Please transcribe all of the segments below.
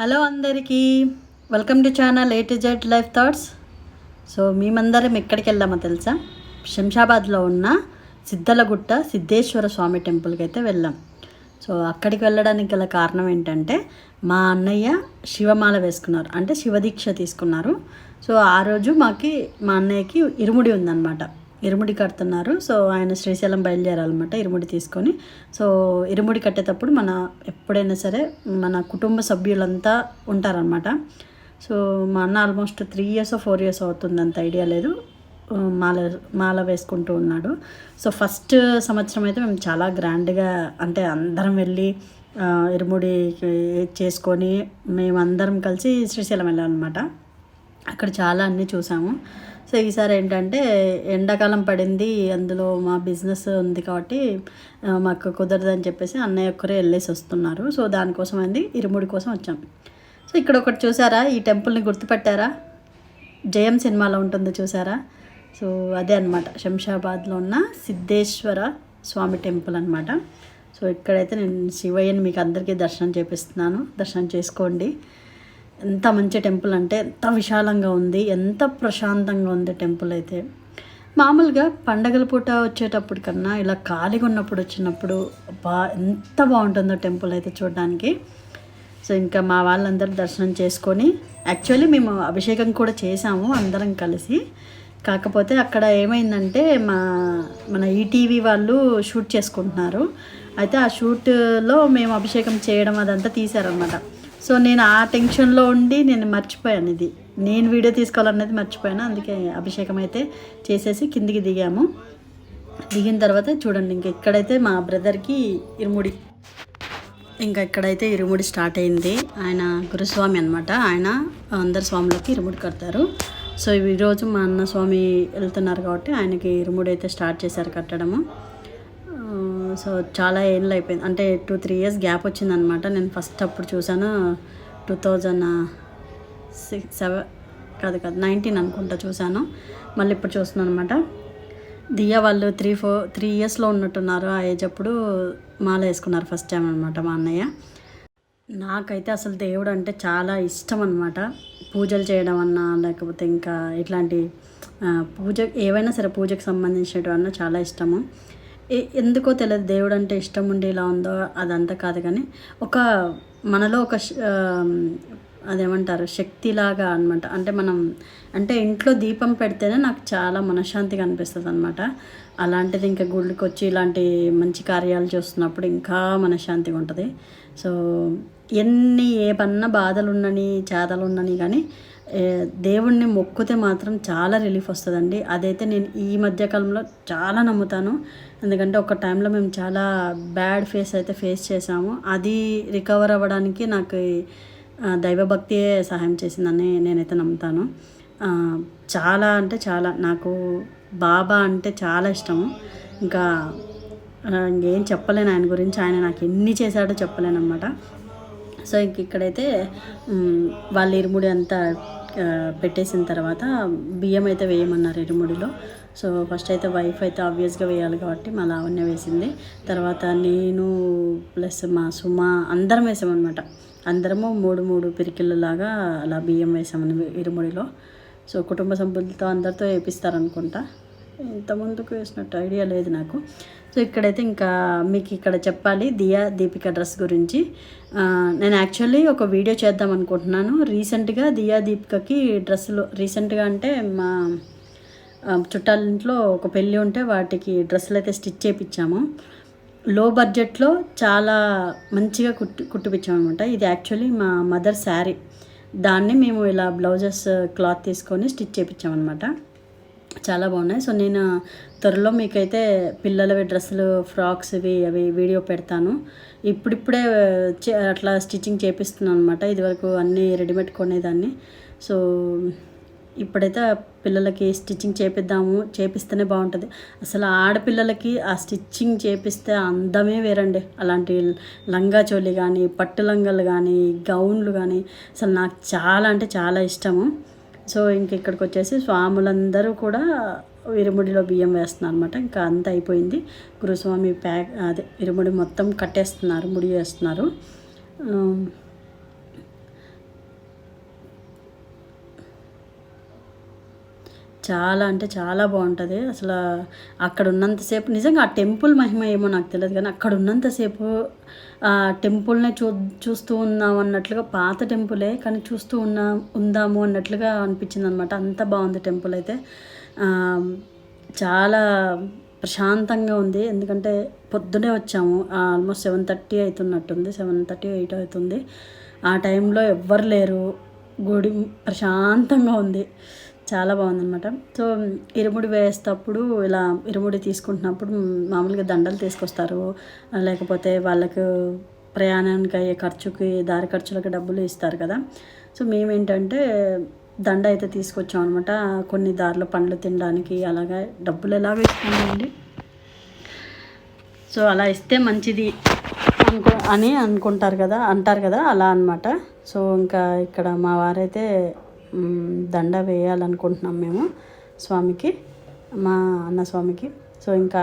Hello అందరికీ. Welcome to channel A to Z life thoughts so మేమందరం ఎక్కడికి వెళ్ళామో తెలుసా? శంషాబాద్లో ఉన్న సిద్ధలగుట్ట సిద్ధేశ్వర స్వామి టెంపుల్కి అయితే వెళ్ళాం. సో అక్కడికి వెళ్ళడానికి గల కారణం ఏంటంటే మా అన్నయ్య శివమాల వేసుకున్నారు. అంటే శివదీక్ష తీసుకున్నారు. సో ఆ రోజు మాకి మా అన్నయ్యకి ఇరుముడి ఉందన్నమాట. ఇరుముడి కడుతున్నారు. సో ఆయన శ్రీశైలం బయలుదేరాలన్నమాట ఇరుముడి తీసుకొని. సో ఇరుముడి కట్టేటప్పుడు మన ఎప్పుడైనా సరే మన కుటుంబ సభ్యులంతా ఉంటారనమాట సో మా అన్న almost three years four years అవుతుంది అంత ఐడియా లేదు. మాల మాల వేసుకుంటూ ఉన్నాడు. సో ఫస్ట్ సంవత్సరం అయితే మేము చాలా గ్రాండ్గా అంటే అందరం వెళ్ళి ఇరుముడి చేసుకొని మేమందరం కలిసి శ్రీశైలం వెళ్ళాం అనమాట అక్కడ చాలా అన్నీ చూసాము. సో ఈసారి ఏంటంటే ఎండాకాలం పడింది అందులో మా బిజినెస్ ఉంది కాబట్టి మాకు కుదరదని చెప్పేసి అన్నయ్య ఒక్కరే వెళ్ళేసి వస్తున్నారు. సో దానికోసం అంది ఇరుముడి కోసం వచ్చాం. సో ఇక్కడ ఒకటి చూసారా? ఈ టెంపుల్ని గుర్తుపట్టారా? జయం సినిమాలో ఉంటుంది చూసారా? సో అదే అనమాట శంషాబాద్లో ఉన్న సిద్ధేశ్వర స్వామి టెంపుల్ అనమాట సో ఇక్కడైతే నేను శివయ్యని మీకు అందరికీ దర్శనం చేపిస్తున్నాను. దర్శనం చేసుకోండి. ఎంత మంచి టెంపుల్ అంటే ఎంత విశాలంగా ఉంది ఎంత ప్రశాంతంగా ఉంది టెంపుల్ అయితే. మామూలుగా పండగల పూట వచ్చేటప్పుడు కన్నా ఇలా ఖాళీగా ఉన్నప్పుడు వచ్చినప్పుడు బా ఎంత బాగుంటుందో టెంపుల్ అయితే చూడడానికి. సో ఇంకా మా వాళ్ళందరూ దర్శనం చేసుకొని యాక్చువల్లీ మేము అభిషేకం కూడా చేసాము అందరం కలిసి. కాకపోతే అక్కడ ఏమైందంటే మా మన ఈటీవీ వాళ్ళు షూట్ చేసుకుంటున్నారు. అయితే ఆ షూట్లో మేము అభిషేకం చేయడం అదంతా తీశారనమాట సో నేను ఆ టెన్షన్లో ఉండి నేను మర్చిపోయాను ఇది. నేను వీడియో తీసుకోవాలన్నది మర్చిపోయాను. అందుకే అభిషేకం అయితే చేసేసి కిందికి దిగాము. దిగిన తర్వాత చూడండి ఇంక ఇక్కడైతే మా బ్రదర్కి ఇరుముడి ఇంకా ఇక్కడైతే ఇరుముడి స్టార్ట్ అయింది ఆయన గురుస్వామి అనమాట ఆయన అందరు స్వాములకి ఇరుముడి కడతారు. సో ఈరోజు మా అన్న స్వామి వెళ్తున్నారు కాబట్టి ఆయనకి ఇరుముడి అయితే స్టార్ట్ చేశారు కట్టడము. సో చాలా ఏళ్ళు అయిపోయింది. అంటే టూ త్రీ ఇయర్స్ గ్యాప్ వచ్చిందనమాట. నేను ఫస్ట్ అప్పుడు చూసాను టూ థౌజండ్ సిక్స్ సెవెన్ కాదు కాదు నైన్టీన్ అనుకుంటా చూశాను. మళ్ళీ ఇప్పుడు చూస్తున్నాను అనమాట దియా వాళ్ళు త్రీ ఫోర్ త్రీ ఇయర్స్లో ఉన్నట్టున్నారు ఆ ఏజ్ అప్పుడు. మాల వేసుకున్నారు ఫస్ట్ టైం అనమాట మా అన్నయ్య. నాకైతే అసలు దేవుడు అంటే చాలా ఇష్టం అనమాట. పూజలు చేయడం అన్నా లేకపోతే ఇంకా ఇట్లాంటి పూజ ఏవైనా సరే పూజకు సంబంధించినటువన్నా చాలా ఇష్టము. ఎందుకో తెలియదు దేవుడు అంటే ఇష్టం ఉండి ఇలా ఉందో అదంతా కాదు కానీ ఒక మనలో ఒక అదేమంటారు శక్తిలాగా అనమాట అంటే మనం అంటే ఇంట్లో దీపం పెడితేనే నాకు చాలా మనశ్శాంతిగా అనిపిస్తుంది అనమాట అలాంటిది ఇంకా గుళ్ళకి వచ్చి ఇలాంటి మంచి కార్యాలు చూస్తున్నప్పుడు ఇంకా మనశ్శాంతిగా ఉంటుంది సో ఎన్ని ఏ బాధలున్నని బాధలు కానీ దేవుణ్ణి మొక్కితే మాత్రం చాలా రిలీఫ్ వస్తుందండి. అదైతే నేను ఈ మధ్యకాలంలో చాలా నమ్ముతాను. ఎందుకంటే ఒక టైంలో మేము చాలా బ్యాడ్ ఫేస్ అయితే ఫేస్ చేసాము అది రికవర్ అవ్వడానికి నాకు దైవభక్తియే సహాయం చేసిందని నేనైతే నమ్ముతాను. చాలా అంటే చాలా. నాకు బాబా అంటే చాలా ఇష్టము. ఇంకా ఇంకేం చెప్పలేను ఆయన గురించి. ఆయన నాకు ఎన్ని చేశాడో చెప్పలేనమాట సో ఇంక ఇక్కడైతే వాళ్ళు వాళ్ళ ఇరుముడి అంతా పెట్టేసిన తర్వాత బియ్యం అయితే వేయమన్నారు ఇరుముడిలో. సో ఫస్ట్ అయితే వైఫ్ అయితే ఆబ్వియస్గా వేయాలి కాబట్టి మా లావణ్య వేసింది. తర్వాత నేను ప్లస్ మా సుమ అందరం వేసామన్నమాట. అందరము మూడు మూడు పిరికిళ్ళలాగా అలా బియ్యం వేసామని ఇరుముడిలో. సో కుటుంబ సభ్యులతో అందరితో వేపిస్తారనుకుంటా. ఇంత ముందుకు వేసినట్టు ఐడియా లేదు నాకు. సో ఇక్కడైతే ఇంకా మీకు ఇక్కడ చెప్పాలి దియా దీపిక డ్రెస్ గురించి. నేను యాక్చువల్లీ ఒక వీడియో చేద్దాం అనుకుంటున్నాను. రీసెంట్గా దియా దీపికకి డ్రెస్సులు రీసెంట్గా అంటే మా చుట్టాలింట్లో ఒక పెళ్ళి ఉంటే వాటికి డ్రెస్సులు అయితే స్టిచ్ చేయించాము లో బడ్జెట్లో చాలా మంచిగా కుట్టి కుట్టిపించామన్నమాట ఇది యాక్చువల్లీ మా మదర్ శారీ. దాన్ని మేము ఇలా బ్లౌజెస్ క్లాత్ తీసుకొని స్టిచ్ చేయించామన్నమాట చాలా బాగున్నాయి. సో నేను త్వరలో మీకైతే పిల్లలవి డ్రెస్సులు ఫ్రాక్స్ ఇవి అవి వీడియో పెడతాను. ఇప్పుడిప్పుడే చే- అట్లా స్టిచ్చింగ్ చేపిస్తున్నాను అనమాట ఇదివరకు అన్నీ రెడీమేడ్ కొనేదాన్ని. సో ఇప్పుడైతే పిల్లలకి స్టిచ్చింగ్ చేపిద్దాము చేపిస్తేనే బాగుంటుంది. అసలు ఆడపిల్లలకి ఆ స్టిచ్చింగ్ చేపిస్తే అందమే వేరండి. అలాంటి లంగా చోలి కానీ పట్టు లంగాలు కానీ గౌన్లు కానీ అసలు నాకు చాలా అంటే చాలా ఇష్టము. సో ఇంక ఇక్కడికి వచ్చేసి స్వాములందరూ కూడా ఇరుముడిలో బియ్యం వేస్తున్నారు అనమాట ఇంకా అంత అయిపోయింది. గురుస్వామి ప్యాక్ అదే ఇరుముడి మొత్తం కట్టేస్తున్నారు ముడి వేస్తున్నారు. చాలా అంటే చాలా బాగుంటుంది. అసలు అక్కడ ఉన్నంతసేపు నిజంగా ఆ టెంపుల్ మహిమ ఏమో నాకు తెలియదు కానీ అక్కడ ఉన్నంతసేపు ఆ టెంపుల్నే చూ చూస్తూ ఉన్నాం అన్నట్లుగా పాత టెంపులే కానీ చూస్తూ ఉన్నా ఉందాము అన్నట్లుగా అనిపించింది అనమాట అంత బాగుంది టెంపుల్ అయితే. చాలా ప్రశాంతంగా ఉంది. ఎందుకంటే పొద్దునే వచ్చాము. ఆల్మోస్ట్ సెవెన్ థర్టీ అవుతున్నట్టుంది సెవెన్ థర్టీ ఎయిట్ అవుతుంది. ఆ టైంలో ఎవ్వరు లేరు. గుడి ప్రశాంతంగా ఉంది. చాలా బాగుందనమాట సో ఇరుముడి వేసేటప్పుడు ఇలా ఇరుముడి తీసుకుంటున్నప్పుడు మామూలుగా దండలు తీసుకొస్తారు. లేకపోతే వాళ్ళకు ప్రయాణానికి అయ్యే ఖర్చుకి దారి ఖర్చులకు డబ్బులు ఇస్తారు కదా. సో మేమేంటంటే దండ అయితే తీసుకొచ్చాం అనమాట కొన్ని దారిలో పండ్లు తినడానికి అలాగే డబ్బులు ఎలాగో ఇస్తామండి. సో అలా ఇస్తే మంచిది అనుకో అని అనుకుంటారు కదా అంటారు కదా అలా అనమాట సో ఇంకా ఇక్కడ మా వారైతే దండ వేయాలనుకుంటున్నాం మేము స్వామికి మా అన్న స్వామికి. సో ఇంకా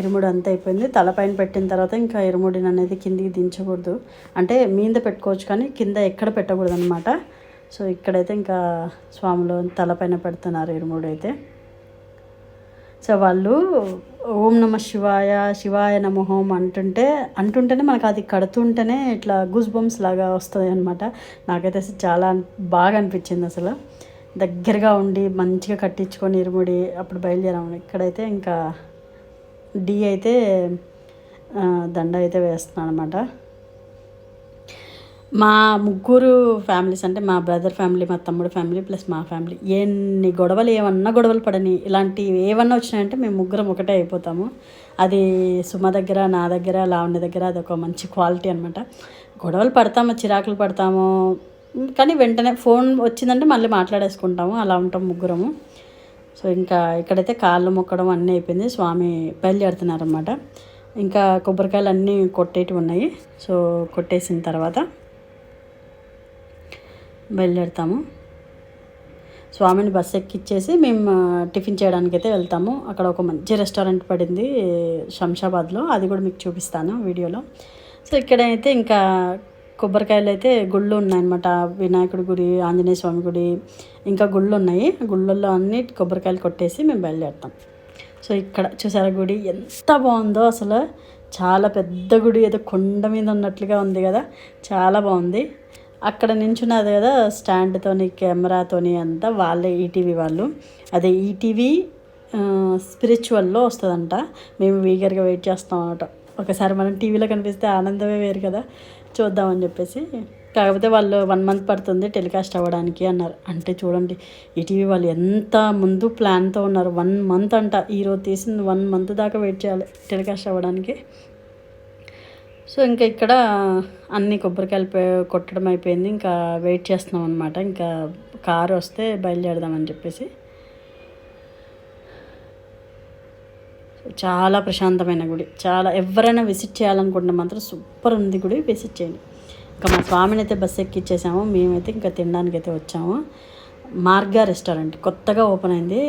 ఇరుముడి అంతా అయిపోయింది. తలపైన పెట్టిన తర్వాత ఇంకా ఇరుముడిని అనేది కిందికి దించకూడదు. అంటే మీద పెట్టుకోవచ్చు కానీ కింద ఎక్కడ పెట్టకూడదు అనమాట సో ఇక్కడైతే ఇంకా స్వాములు తలపైన పెడుతున్నారు ఇరుముడు అయితే సో వాళ్ళు ఓం నమ శివాయ శివాయ నమ హోం అంటుంటే అంటుంటేనే మనకు అది కడుతుంటేనే ఇట్లా గుస్ బొమ్స్ లాగా వస్తుంది అనమాట నాకైతే అసలు చాలా బాగా అనిపించింది అసలు. దగ్గరగా ఉండి మంచిగా కట్టించుకొని ఇరుముడి అప్పుడు బయలుదేరాము. ఇక్కడైతే ఇంకా డి అయితే దండ అయితే వేస్తున్నాను అనమాట మా ముగ్గురు ఫ్యామిలీస్ అంటే మా బ్రదర్ ఫ్యామిలీ మా తమ్ముడు ఫ్యామిలీ ప్లస్ మా ఫ్యామిలీ. ఎన్ని గొడవలు ఏమన్నా గొడవలు పడని ఇలాంటివి ఏమన్నా వచ్చినాయంటే మేము ముగ్గురం ఒకటే అయిపోతాము. అది సుమ దగ్గర నా దగ్గర లావణ్య దగ్గర అది ఒక మంచి క్వాలిటీ అనమాట గొడవలు పడతాము చిరాకులు పడతాము. కానీ వెంటనే ఫోన్ వచ్చిందంటే మళ్ళీ మాట్లాడేసుకుంటాము అలా ఉంటాం ముగ్గురము. సో ఇంకా ఇక్కడైతే కాళ్ళు మొక్కడం అన్నీ అయిపోయింది. స్వామి బయలుదేరుతున్నారనమాట ఇంకా కొబ్బరికాయలు అన్నీ కొట్టేటివి ఉన్నాయి. సో కొట్టేసిన తర్వాత బయలుదేరుతాము. స్వామిని బస్ ఎక్కిచ్చేసి మేము టిఫిన్ చేయడానికి అయితే వెళ్తాము. అక్కడ ఒక మంచి రెస్టారెంట్ పడింది శంషాబాద్లో. అది కూడా మీకు చూపిస్తాను వీడియోలో. సో ఇక్కడైతే ఇంకా కొబ్బరికాయలు అయితే గుళ్ళు ఉన్నాయన్నమాట. వినాయకుడి గుడి ఆంజనేయ స్వామి గుడి ఇంకా గుళ్ళు ఉన్నాయి. గుళ్ళల్లో అన్ని కొబ్బరికాయలు కొట్టేసి మేము బయలుదేరుతాం. సో ఇక్కడ చూసారా గుడి ఎంత బాగుందో అసలు. చాలా పెద్ద గుడి ఏదో కొండ మీద ఉన్నట్లుగా ఉంది కదా. చాలా బాగుంది. అక్కడ నించున్నది కదా స్టాండ్తోని కెమెరాతోని అంతా వాళ్ళే ఈటీవీ వాళ్ళు. అదే ఈటీవీ స్పిరిచువల్లో వస్తుందంట. మేము వీగర్గా వెయిట్ చేస్తాం అనమాట ఒకసారి మనం టీవీలో కనిపిస్తే ఆనందమే వేరు కదా చూద్దామని చెప్పేసి. కాకపోతే వాళ్ళు వన్ మంత్ పడుతుంది టెలికాస్ట్ అవ్వడానికి అన్నారు. అంటే చూడండి ఈటీవీ వాళ్ళు ఎంత ముందు ప్లాన్తో ఉన్నారు. వన్ మంత్ అంట. ఈరోజు తీసింది వన్ మంత్ దాకా వెయిట్ చేయాలి టెలికాస్ట్ అవ్వడానికి. సో ఇంకా ఇక్కడ అన్ని కొబ్బరికాయలు కొట్టడం అయిపోయింది. ఇంకా వెయిట్ చేస్తున్నాం అనమాట ఇంకా కారు వస్తే బయలుదేరదామని చెప్పేసి. చాలా ప్రశాంతమైన గుడి. చాలా ఎవరైనా విజిట్ చేయాలనుకుంటే మాత్రం సూపర్ ఉంది గుడి. విజిట్ చేయండి. ఇంకా మా స్వామిని అయితే బస్సు ఎక్కిచ్చేసాము. మేమైతే ఇంకా తినడానికి అయితే వచ్చాము. మార్గా రెస్టారెంట్. కొత్తగా ఓపెన్ అయింది.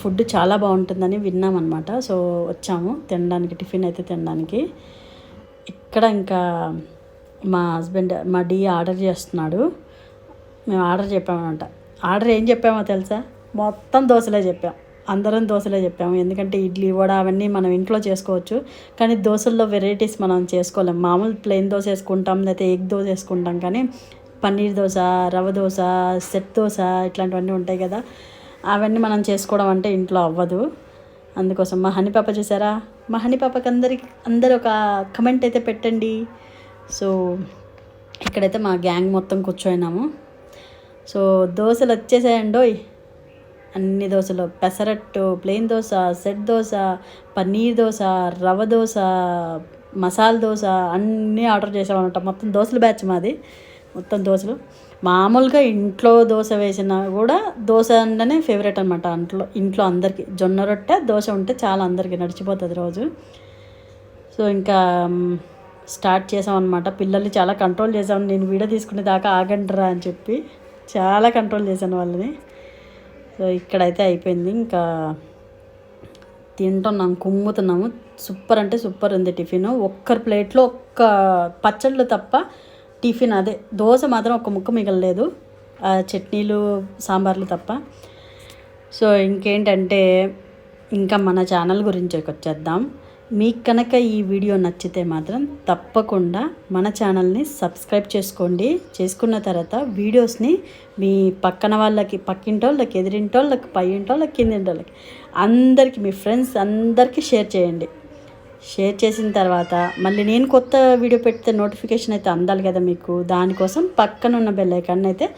ఫుడ్ చాలా బాగుంటుందని విన్నామన్నమాట. సో వచ్చాము తినడానికి టిఫిన్ అయితే తినడానికి. ఇక్కడ ఇంకా మా హస్బెండ్ మా డి ఆర్డర్ చేస్తున్నాడు. మేము ఆర్డర్ చెప్పామన్నమాట. ఆర్డర్ ఏం చెప్పామో తెలుసా? మొత్తం దోశలే చెప్పాం. అందరం దోశలే చెప్పాము. ఎందుకంటే ఇడ్లీ వడ అవన్నీ మనం ఇంట్లో చేసుకోవచ్చు. కానీ దోశల్లో వెరైటీస్ మనం చేసుకోలేం. మామూలు ప్లెయిన్ దోశ వేసుకుంటాం లేకపోతే ఎగ్ దోశ వేసుకుంటాం. కానీ పన్నీర్ దోశ రవ్వ దోశ సెట్ దోశ ఇట్లాంటివన్నీ ఉంటాయి కదా. అవన్నీ మనం చేసుకోవడం అంటే ఇంట్లో అవ్వదు. అందుకోసం మా హనీ పాప చూసారా? మా హనీ పాపకి అందరికి అందరు ఒక కమెంట్ అయితే పెట్టండి. సో ఇక్కడైతే మా గ్యాంగ్ మొత్తం కూర్చోయినాము. సో దోశలు వచ్చేసాయండోయ్ అన్ని దోశలు. పెసరట్టు ప్లెయిన్ దోశ సెట్ దోశ పన్నీర్ దోశ రవ దోశ మసాలా దోశ అన్నీ ఆర్డర్ చేసామన్నమాట మొత్తం దోశల బ్యాచ్ మాది. మొత్తం దోశలు. మామూలుగా ఇంట్లో దోశ వేసినా కూడా దోశ అంటేనే ఫేవరెట్ అనమాట అంట్లో ఇంట్లో అందరికీ. జొన్న రొట్టె దోశ ఉంటే చాలా అందరికీ నడిచిపోతుంది రోజు. సో ఇంకా స్టార్ట్ చేసామన్నమాట అనమాట పిల్లల్ని చాలా కంట్రోల్ చేసాం. నేను వీడియో తీసుకునే దాకా ఆగండిరా అని చెప్పి చాలా కంట్రోల్ చేశాను వాళ్ళని. సో ఇక్కడైతే అయిపోయింది. ఇంకా తింటున్నాం కుమ్ముతున్నాము. సూపర్ అంటే సూపర్ ఉంది టిఫిన్. ఒక్కరి ప్లేట్లో ఒక్క పచ్చళ్ళు తప్ప టిఫిన్ అదే దోశ మాత్రం ఒక ముక్క మిగలలేదు. ఆ చట్నీలు సాంబార్లు తప్ప. సో ఇంకేంటంటే ఇంకా మన ఛానల్ గురించి వచ్చేద్దాం మీకు కనుక ఈ వీడియో నచ్చితే మాత్రం తప్పకుండా మన ఛానల్ని సబ్స్క్రైబ్ చేసుకోండి. చేసుకున్న తర్వాత వీడియోస్ని మీ పక్కన వాళ్ళకి పక్కింటోళ్ళకి ఎదిరింటోళ్ళకి పైంటోళ్ళకి కిందింటోళ్ళకి అందరికీ మీ ఫ్రెండ్స్ అందరికీ షేర్ చేయండి. షేర్ చేసిన తర్వాత మళ్ళీ నేను కొత్త వీడియో పెడితే నోటిఫికేషన్ అయితే అందాలి కదా మీకు. దానికోసం పక్కన ఉన్న బెల్ ఐకాన్ అయితే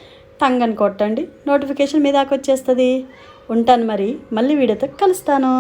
టంగని కొట్టండి. నోటిఫికేషన్ మీ దాకా వచ్చేస్తుంది. ఉంటాను మరి. మళ్ళీ వీడియోతో కలుస్తాను.